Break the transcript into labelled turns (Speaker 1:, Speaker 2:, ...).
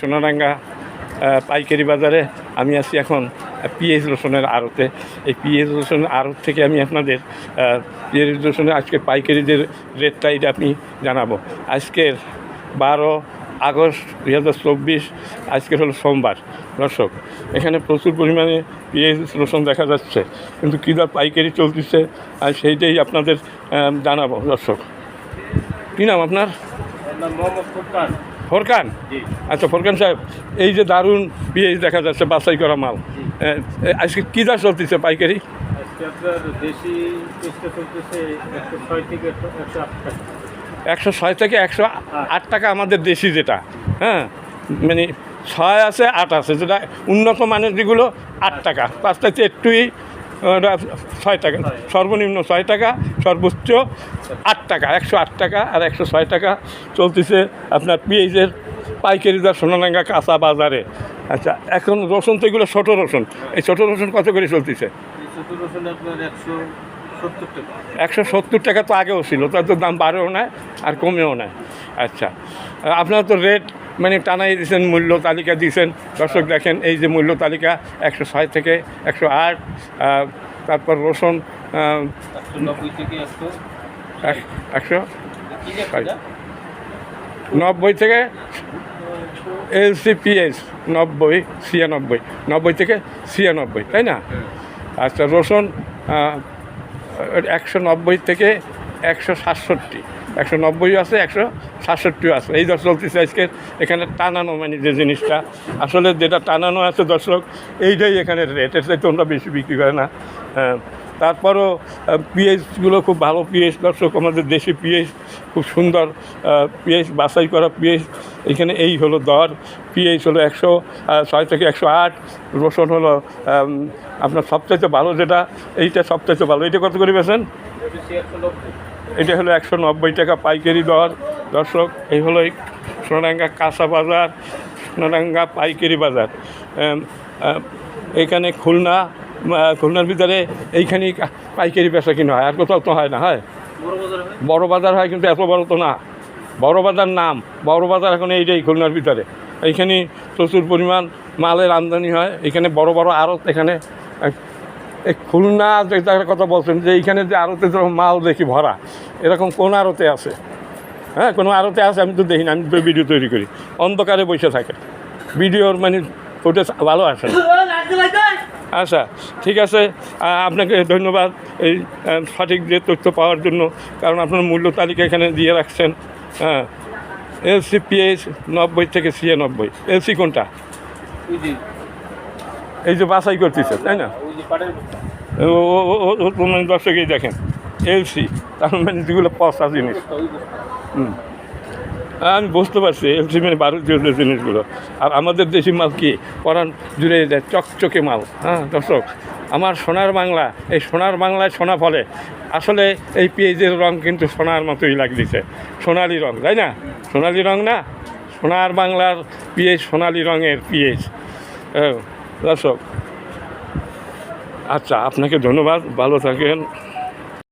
Speaker 1: সোনারাঙ্গা পাইকারি বাজারে আমি আছি এখন পিএইচ রসুনের আড়তে। এই পিএইচ রসুনের আড়ত থেকে আমি আপনাদের পিএইচ রসুনের আজকে পাইকারিদের রেটটা এটা আপনি জানাব। আজকের বারো আগস্ট দুই হাজার চব্বিশ, আজকের হলো সোমবার। দর্শক, এখানে প্রচুর পরিমাণে পিএইচ রসুন দেখা যাচ্ছে, কিন্তু কী দর পাইকারি চলতেছে, আর সেইটাই আপনাদের জানাব। দর্শক, কী নাম আপনার? ফোরকান? আচ্ছা ফোরকান সাহেব এই যে দারুণ পিএইচ দেখা যাচ্ছে বাছাই করা মাল। আজকে কী দাম চলতেছে পাইকারি?
Speaker 2: একশো ছয় থেকে একশো একশো আট টাকা।
Speaker 1: আমাদের দেশি যেটা হ্যাঁ? মানে ছয় আছে আট আছে যেটা উন্নত মানের যেগুলো আট টাকা। পাঁচটাতে একটুই ছয় টাকা। সর্বনিম্ন ছয় টাকা সর্বোচ্চ আট টাকা একশো আট টাকা আর একশো ছয় টাকা চলতেছে আপনার পিএইচের পাইকারি দর সোনারাঙ্গা কাঁচা বাজারে। আচ্ছা এখন রসুন তো এগুলো ছোটো রসুন। এই ছোটো রসুন কত করে চলতেছে?
Speaker 2: একশো সত্তর টাকা।
Speaker 1: তো আগেও ছিল তার তো দাম বাড়েও না আর কমেও না আচ্ছা আপনার তো রেট মানে টানাই দিয়েছেন মূল্য তালিকা দিয়েছেন দর্শক দেখেন এই যে মূল্য তালিকা একশো ছয় থেকে একশো আট তারপর রসুন
Speaker 2: একশো নব্বই থেকে
Speaker 1: এলসিপিএস নব্বই ছিয়ানব্বই। নব্বই থেকে ছিয়ানব্বই তাই না? আচ্ছা রসুন একশো নব্বই থেকে একশো সাতষট্টি। একশো নব্বই আছে একশো সাতষট্টিও আছে। এই দশ চলতেছে আজকে। এখানে টানানো মানে যে জিনিসটা। আসলে যেটা টানানো আছে দর্শক এইটাই এখানে রেট এর চাইতে তোমরা বেশি বিক্রি করে না। হ্যাঁ, তারপরও পিএইচগুলো খুব ভালো পিএইচ। দর্শক আমাদের দেশি পিএইচ খুব সুন্দর পিএইচ বাছাই করা পিএইচ। এখানে এই হলো দর। পিএইচ হলো একশো ছয় থেকে একশো আট। রসুন হলো আপনার সবচাইতে ভালো যেটা এইটা সবচাইতে ভালো। এটা কত করে বেছেন এটা হলো একশো নব্বই টাকা পাইকারি দর। দর্শক, এই হলো এই সোনারাঙ্গা কাঁচা বাজার, সোনাডাঙ্গা পাইকারি বাজার। এখানে খুলনা খুলনার ভিতরে এইখানেই কা- পাইকারি বেচা কিনা হয়, আর কোথাও তো হয় না, হয়?
Speaker 2: বড় বাজার হয়
Speaker 1: কিন্তু এত বড় তো না। বড় বাজার নাম, বড় বাজার এখন এইটাই খুলনার ভিতরে। এইখানে প্রচুর পরিমাণ মালের আমদানি হয়, এখানে বড় বড় আড়ত এখানে এই খুলনা যেটার কথা বলছেন, যে এইখানে যে আড়তে মাল দেখি ভরা, এরকম কোন আড়তে আছে? হ্যাঁ কোনো আড়তে আছে আমি তো দেখি না আমি তো ভিডিও তৈরি করি অন্ধকারে বসে থাকে ভিডিওর মানে ফুটেজ ভালো আসে আচ্ছা ঠিক আছে আপনাকে ধন্যবাদ এই সঠিক যে তথ্য পাওয়ার জন্য কারণ আপনার মূল্য তালিকা এখানে দিয়ে রাখছেন হ্যাঁ এলসি পিএইচ নব্বই থেকে ছিয়ানব্বই এলসি কোনটা এই যে বাছাই করতেছে তাই না ও মানে দর্শকেই দেখেন এলসি তার মানে যেগুলো পচা জিনিস। হুম। আমি বুঝতে পারছি এলসি মানে ভারতীয় জিনিসগুলো। আর আমাদের দেশি মাল কি? পরান জুড়ে যায় চকচকে মাল হ্যাঁ দর্শক? আমার সোনার বাংলা, এই সোনার বাংলায় সোনা ফলে। আসলে এই পেঁয়াজের রং কিন্তু সোনার মতোই লাগতেছে। সোনালি রং, তাই না? সোনালি রং না? সোনার বাংলার পিএইচ সোনালি রঙের পিএইচ দর্শক। আচ্ছা আপনাকে ধন্যবাদ, ভালো থাকেন।